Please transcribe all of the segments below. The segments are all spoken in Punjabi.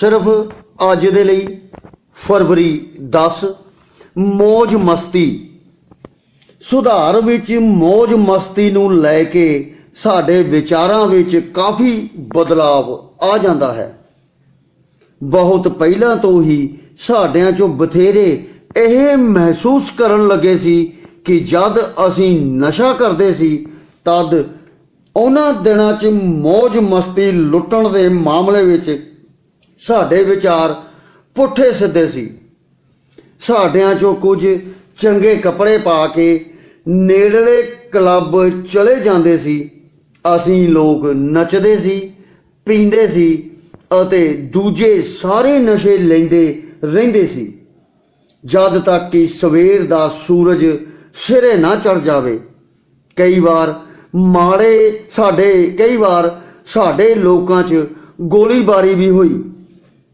ਸਿਰਫ ਅੱਜ ਦੇ ਲਈ ਫਰਵਰੀ 10 ਮੌਜ ਮਸਤੀ। ਸੁਧਾਰ ਵਿੱਚ ਮੌਜ ਮਸਤੀ ਨੂੰ ਲੈ ਕੇ ਸਾਡੇ ਵਿਚਾਰਾਂ ਵਿੱਚ ਕਾਫੀ ਬਦਲਾਵ ਆ ਜਾਂਦਾ ਹੈ। ਬਹੁਤ ਪਹਿਲਾਂ ਤੋਂ ਹੀ ਸਾਡਿਆਂ ਚੋਂ ਬਥੇਰੇ ਇਹ ਮਹਿਸੂਸ ਕਰਨ ਲੱਗੇ ਸੀ ਕਿ ਜਦ ਅਸੀਂ ਨਸ਼ਾ ਕਰਦੇ ਸੀ, ਤਦ ਉਹਨਾਂ ਦਿਨਾਂ 'ਚ ਮੌਜ ਮਸਤੀ ਲੁੱਟਣ ਦੇ ਮਾਮਲੇ ਵਿੱਚ ਸਾਡੇ ਵਿਚਾਰ ਪੁੱਠੇ ਸਿੱਧੇ ਸੀ। ਸਾਡਿਆਂ ਚੋਂ ਕੁਝ ਚੰਗੇ ਕੱਪੜੇ ਪਾ ਕੇ ਨੇੜਲੇ ਕਲੱਬ ਚਲੇ ਜਾਂਦੇ ਸੀ। ਅਸੀਂ ਲੋਕ ਨੱਚਦੇ ਸੀ, ਪੀਂਦੇ ਸੀ ਅਤੇ ਦੂਜੇ ਸਾਰੇ ਨਸ਼ੇ ਲੈਂਦੇ ਰਹਿੰਦੇ ਸੀ। ਜਦ ਤੱਕ ਕਿ ਸਵੇਰ ਦਾ ਸੂਰਜ ਸਿਰੇ ਨਾ ਚੜ ਜਾਵੇ, ਕਈ ਵਾਰ ਮਾੜੇ ਸਾਡੇ, ਕਈ ਵਾਰ ਸਾਡੇ ਲੋਕਾਂ 'ਚ ਗੋਲੀਬਾਰੀ ਵੀ ਹੋਈ।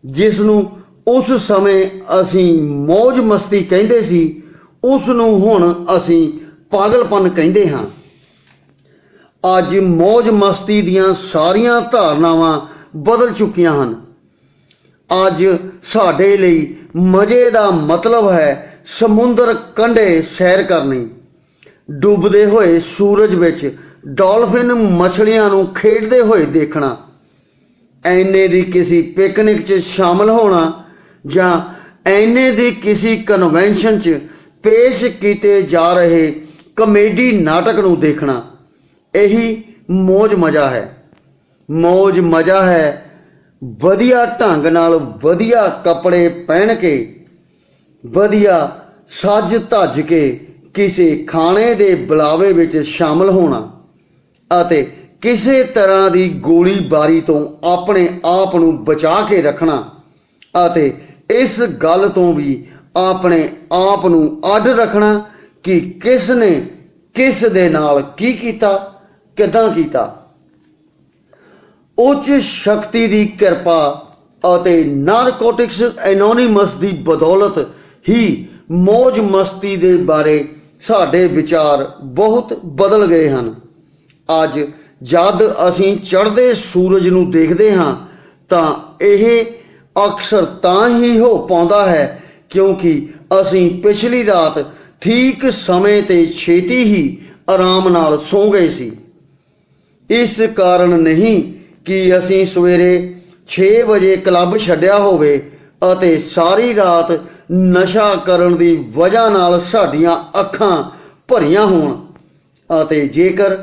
ਜਿਸ ਨੂੰ ਉਸ ਸਮੇਂ ਅਸੀਂ ਮौज ਮਸਤੀ ਕਹਿੰਦੇ ਸੀ ਉਸ ਨੂੰ ਹੁਣ ਅਸੀਂ ਪਾਗਲਪਨ ਕਹਿੰਦੇ ਹਾਂ। ਅੱਜ ਮौज ਮਸਤੀ ਦੀਆਂ ਸਾਰੀਆਂ ਧਾਰਨਾਵਾਂ ਬਦਲ ਚੁੱਕੀਆਂ ਹਨ। ਅੱਜ ਸਾਡੇ ਲਈ ਮਜ਼ੇ ਦਾ ਮਤਲਬ ਹੈ ਸਮੁੰਦਰ ਕੰਢੇ ਸੈਰ ਕਰਨੀ। ਡੁੱਬਦੇ ਹੋਏ ਸੂਰਜ ਵਿੱਚ ਡਾਲਫਿਨ ਮਛਲੀਆਂ ਨੂੰ ਖੇਡਦੇ ਹੋਏ ਦੇਖਣਾ। ਐਨੇ ਦੀ ਕਿਸੇ ਪਿਕਨਿਕ 'ਚ ਸ਼ਾਮਲ ਹੋਣਾ ਜਾਂ ਐਨੇ ਦੀ ਕਿਸੇ ਕਨਵੈਨਸ਼ਨ 'ਚ ਪੇਸ਼ ਕੀਤੇ ਜਾ ਰਹੇ ਕਮੇਡੀ ਨਾਟਕ ਨੂੰ ਦੇਖਣਾ, ਇਹੀ ਮौज ਮਜ਼ਾ ਹੈ। ਮौज ਮਜ਼ਾ ਹੈ ਵਧੀਆ ਢੰਗ ਨਾਲ ਵਧੀਆ ਕੱਪੜੇ ਪਹਿਨ ਕੇ, ਵਧੀਆ ਸੱਜ ਧੱਜ ਕੇ ਕਿਸੇ ਖਾਣੇ ਦੇ ਬੁਲਾਵੇ ਵਿੱਚ ਸ਼ਾਮਲ ਹੋਣਾ ਅਤੇ ਕਿਸੇ ਤਰ੍ਹਾਂ ਦੀ ਗੋਲੀਬਾਰੀ ਤੋਂ ਆਪਣੇ ਆਪ ਨੂੰ ਬਚਾ ਕੇ ਰੱਖਣਾ ਅਤੇ ਇਸ ਗੱਲ ਤੋਂ ਵੀ ਆਪਣੇ ਆਪ ਨੂੰ ਅੱਡ ਰੱਖਣਾ ਕਿ ਕਿਸ ਨੇ ਕਿਸ ਦੇ ਨਾਲ ਕੀ ਕੀਤਾ, ਕਿਦਾਂ ਕੀਤਾ। ਉੱਚ ਸ਼ਕਤੀ ਦੀ ਕਿਰਪਾ ਅਤੇ ਨਾਰਕੋਟਿਕਸ ਐਨੋਨਿਮਸ ਦੀ ਬਦੌਲਤ ਹੀ ਮੌਜ ਮਸਤੀ ਦੇ ਬਾਰੇ ਸਾਡੇ ਵਿਚਾਰ ਬਹੁਤ ਬਦਲ ਗਏ ਹਨ। ਅੱਜ ਜਦ ਅਸੀਂ ਚੜ੍ਹਦੇ ਸੂਰਜ ਨੂੰ ਦੇਖਦੇ ਹਾਂ, ਤਾਂ ਇਹ ਅਕਸਰ ਤਾਂ ਹੀ ਹੋ ਪਾਉਂਦਾ ਹੈ, ਕਿਉਂਕਿ ਅਸੀਂ ਪਿਛਲੀ ਰਾਤ ਠੀਕ ਸਮੇਂ ਤੇ ਛੇਤੀ ਹੀ ਆਰਾਮ ਨਾਲ ਸੌਂ ਗਏ ਸੀ। ਇਸ ਕਾਰਨ ਨਹੀਂ ਕਿ ਅਸੀਂ ਸਵੇਰੇ 6 ਵਜੇ ਕਲੱਬ ਛੱਡਿਆ ਹੋਵੇ ਅਤੇ ਸਾਰੀ ਰਾਤ ਨਸ਼ਾ ਕਰਨ ਦੀ ਵਜ੍ਹਾ ਨਾਲ ਸਾਡੀਆਂ ਅੱਖਾਂ ਭਰੀਆਂ ਹੋਣ ਅਤੇ ਜੇਕਰ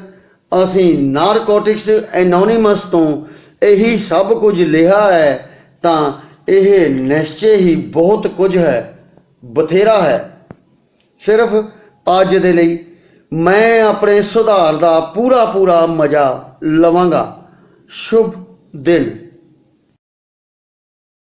ਅਸੀਂ ਨਾਰਕੋਟਿਕਸ ਐਨੋਨਿਮਸ ਤੋਂ ਇਹੀ ਸਭ ਕੁਝ ਲਿਆ ਹੈ, ਤਾਂ ਇਹ ਨਿਸ਼ਚੈ ਹੀ ਬਹੁਤ ਕੁਝ ਹੈ, ਬਥੇਰਾ ਹੈ। ਸਿਰਫ ਅੱਜ ਦੇ ਲਈ ਮੈਂ ਆਪਣੇ ਸੁਧਾਰ ਦਾ ਪੂਰਾ ਪੂਰਾ ਮਜ਼ਾ ਲਵਾਂਗਾ। ਸ਼ੁਭ ਦਿਨ।